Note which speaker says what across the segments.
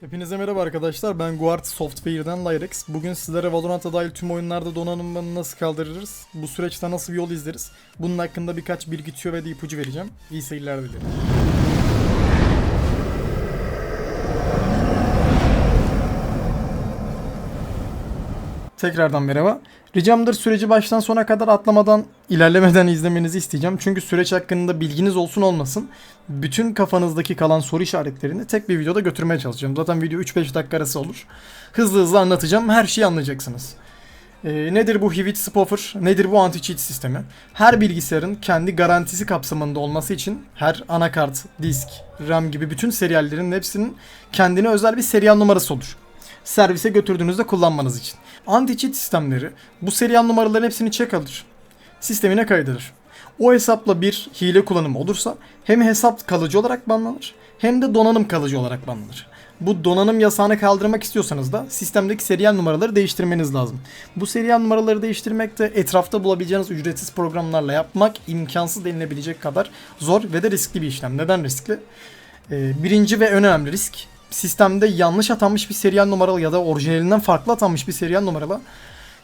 Speaker 1: Hepinize merhaba arkadaşlar. Ben Guard Software'den Lyrex. Bugün sizlere Valorant'a dahil tüm oyunlarda donanımını nasıl kaldırırız, bu süreçte nasıl bir yol izleriz, bunun hakkında birkaç bilgi tüyo ve de ipucu vereceğim. İyi seyirler dilerim. Tekrardan merhaba. Ricamdır süreci baştan sona kadar atlamadan, ilerlemeden izlemenizi isteyeceğim. Çünkü süreç hakkında bilginiz olsun olmasın. Bütün kafanızdaki kalan soru işaretlerini tek bir videoda götürmeye çalışacağım. Zaten video 3-5 dakika arası olur. Hızlı hızlı anlatacağım. Her şeyi anlayacaksınız. Ee, nedir bu Hivit Spoffer? Nedir bu anti-cheat sistemi? Her bilgisayarın kendi garantisi kapsamında olması için her anakart, disk, RAM gibi bütün seriallerin hepsinin kendine özel bir serial numarası olur servise götürdüğünüzde kullanmanız için. Anti-cheat sistemleri bu serial numaraların hepsini check alır. Sistemine kaydırır. O hesapla bir hile kullanımı olursa hem hesap kalıcı olarak banlanır hem de donanım kalıcı olarak banlanır. Bu donanım yasağını kaldırmak istiyorsanız da sistemdeki serial numaraları değiştirmeniz lazım. Bu serial numaraları değiştirmek de etrafta bulabileceğiniz ücretsiz programlarla yapmak imkansız denilebilecek kadar zor ve de riskli bir işlem. Neden riskli? Ee, birinci ve en önemli risk sistemde yanlış atanmış bir serial numaralı ya da orijinalinden farklı atanmış bir serial numaralı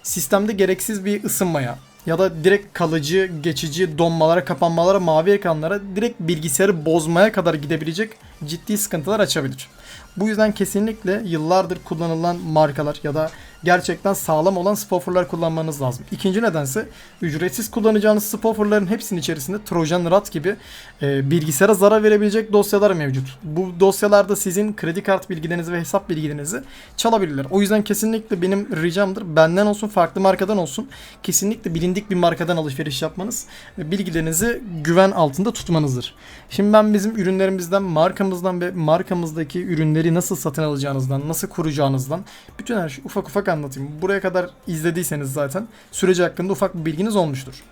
Speaker 1: sistemde gereksiz bir ısınmaya ya da direkt kalıcı, geçici donmalara, kapanmalara, mavi ekranlara direkt bilgisayarı bozmaya kadar gidebilecek ciddi sıkıntılar açabilir. Bu yüzden kesinlikle yıllardır kullanılan markalar ya da gerçekten sağlam olan spofferlar kullanmanız lazım. İkinci nedense ücretsiz kullanacağınız spofferların hepsinin içerisinde Trojan Rat gibi e, bilgisayara zarar verebilecek dosyalar mevcut. Bu dosyalarda sizin kredi kart bilgilerinizi ve hesap bilgilerinizi çalabilirler. O yüzden kesinlikle benim ricamdır. Benden olsun, farklı markadan olsun. Kesinlikle bilindik bir markadan alışveriş yapmanız ve bilgilerinizi güven altında tutmanızdır. Şimdi ben bizim ürünlerimizden, markamızdan ve markamızdaki ürünleri nasıl satın alacağınızdan, nasıl kuracağınızdan bütün her şeyi ufak ufak anlatayım. Buraya kadar izlediyseniz zaten süreci hakkında ufak bir bilginiz olmuştur.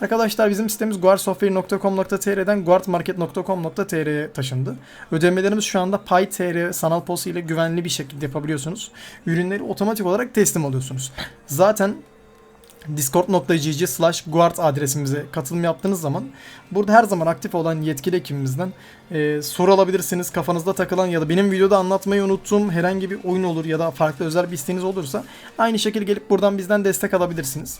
Speaker 1: Arkadaşlar bizim sitemiz guardsoftware.com.tr'den guardmarket.com.tr'ye taşındı. Ödemelerimiz şu anda PayTR sanal posta ile güvenli bir şekilde yapabiliyorsunuz. Ürünleri otomatik olarak teslim alıyorsunuz. Zaten discord.gg slash guard adresimize katılım yaptığınız zaman burada her zaman aktif olan yetkili ekibimizden e, soru alabilirsiniz. Kafanızda takılan ya da benim videoda anlatmayı unuttuğum herhangi bir oyun olur ya da farklı özel bir isteğiniz olursa aynı şekilde gelip buradan bizden destek alabilirsiniz.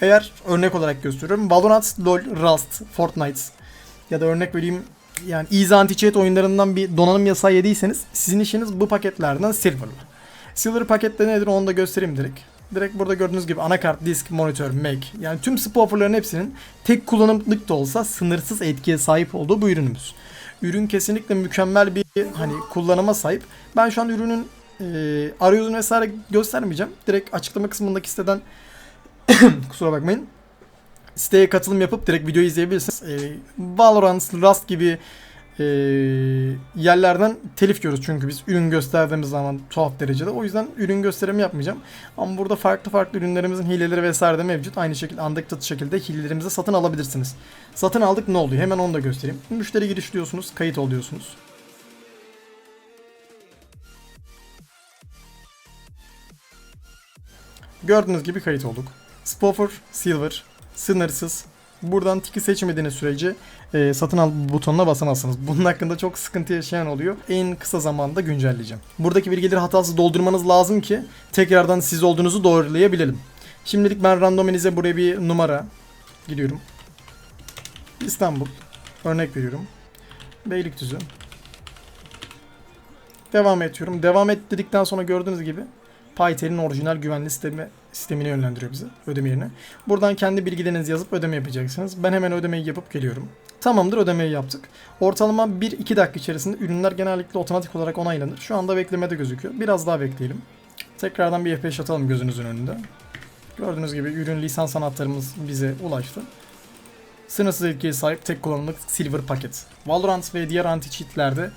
Speaker 1: Eğer örnek olarak gösteriyorum Valorant, LoL, Rust, Fortnite ya da örnek vereyim yani Easy Anti-Cheat oyunlarından bir donanım yasağı yediyseniz sizin işiniz bu paketlerden Silver'la. Silver pakette nedir onu da göstereyim direkt. Direkt burada gördüğünüz gibi anakart, disk, monitör, Mac yani tüm spofferların hepsinin tek kullanımlık da olsa sınırsız etkiye sahip olduğu bu ürünümüz. Ürün kesinlikle mükemmel bir hani kullanıma sahip. Ben şu an ürünün e, arayüzünü vesaire göstermeyeceğim. Direkt açıklama kısmındaki siteden kusura bakmayın. Siteye katılım yapıp direkt videoyu izleyebilirsiniz. E, Valorant, Rust gibi e, yerlerden telif yiyoruz çünkü biz ürün gösterdiğimiz zaman tuhaf derecede. O yüzden ürün gösterimi yapmayacağım. Ama burada farklı farklı ürünlerimizin hileleri vesaire de mevcut. Aynı şekilde undected şekilde hilelerimizi satın alabilirsiniz. Satın aldık ne oluyor? Hemen onu da göstereyim. Müşteri giriş diyorsunuz, kayıt oluyorsunuz. Gördüğünüz gibi kayıt olduk. Spoffer, Silver, sınırsız. Buradan tiki seçmediğiniz sürece e, satın al butonuna basamazsınız. Bunun hakkında çok sıkıntı yaşayan oluyor. En kısa zamanda güncelleyeceğim. Buradaki bilgileri hatasız doldurmanız lazım ki tekrardan siz olduğunuzu doğrulayabilelim. Şimdilik ben randomize buraya bir numara gidiyorum. İstanbul. Örnek veriyorum. Beylikdüzü. Devam ediyorum. Devam et dedikten sonra gördüğünüz gibi PyTel'in orijinal güvenli sistemi sistemine yönlendiriyor bizi ödeme yerine. Buradan kendi bilgilerinizi yazıp ödeme yapacaksınız. Ben hemen ödemeyi yapıp geliyorum. Tamamdır ödemeyi yaptık. Ortalama 1-2 dakika içerisinde ürünler genellikle otomatik olarak onaylanır. Şu anda beklemede gözüküyor. Biraz daha bekleyelim. Tekrardan bir F5 atalım gözünüzün önünde. Gördüğünüz gibi ürün lisans anahtarımız bize ulaştı. Sınırsız etkiye sahip tek kullanımlık silver paket. Valorant ve diğer anti-cheat'lerde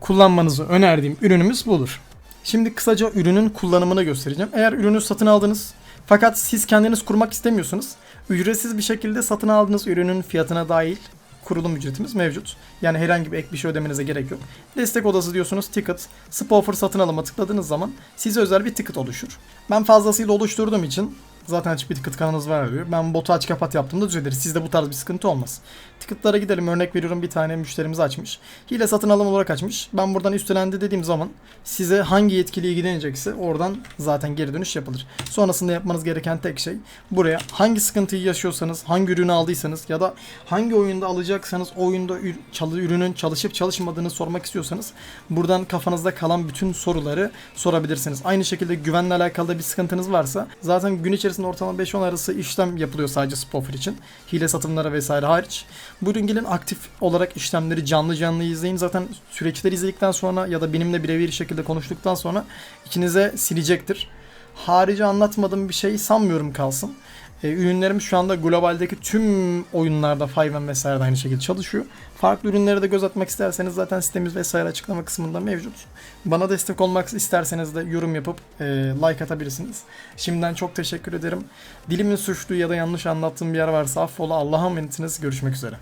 Speaker 1: kullanmanızı önerdiğim ürünümüz budur. Şimdi kısaca ürünün kullanımını göstereceğim. Eğer ürünü satın aldınız fakat siz kendiniz kurmak istemiyorsanız ücretsiz bir şekilde satın aldığınız ürünün fiyatına dahil kurulum ücretimiz mevcut. Yani herhangi bir ek bir şey ödemenize gerek yok. Destek odası diyorsunuz ticket. Spoffer satın alıma tıkladığınız zaman size özel bir ticket oluşur. Ben fazlasıyla oluşturduğum için Zaten açık bir ticket kanalınız var diyor. Ben botu aç kapat yaptığımda düzelir. Sizde bu tarz bir sıkıntı olmaz. Ticket'lara gidelim. Örnek veriyorum bir tane müşterimiz açmış. Hile satın alım olarak açmış. Ben buradan üstelendi dediğim zaman size hangi yetkili ilgilenecekse oradan zaten geri dönüş yapılır. Sonrasında yapmanız gereken tek şey buraya hangi sıkıntıyı yaşıyorsanız, hangi ürünü aldıysanız ya da hangi oyunda alacaksanız o oyunda ürünün çalışıp çalışmadığını sormak istiyorsanız buradan kafanızda kalan bütün soruları sorabilirsiniz. Aynı şekilde güvenle alakalı bir sıkıntınız varsa zaten gün içerisinde ortalama 5-10 arası işlem yapılıyor sadece Spoffer için. Hile satımları vesaire hariç. Buyurun gelin aktif olarak işlemleri canlı canlı izleyin. Zaten süreçleri izledikten sonra ya da benimle birebir şekilde konuştuktan sonra ikinize silecektir. Harici anlatmadığım bir şey sanmıyorum kalsın. E, ürünlerim şu anda globaldeki tüm oyunlarda 5M vesaire de aynı şekilde çalışıyor. Farklı ürünlere de göz atmak isterseniz zaten sitemiz vesaire açıklama kısmında mevcut. Bana destek olmak isterseniz de yorum yapıp e, like atabilirsiniz. Şimdiden çok teşekkür ederim. Dilimin suçlu ya da yanlış anlattığım bir yer varsa affola. Allah'a emanetsiniz. Görüşmek üzere.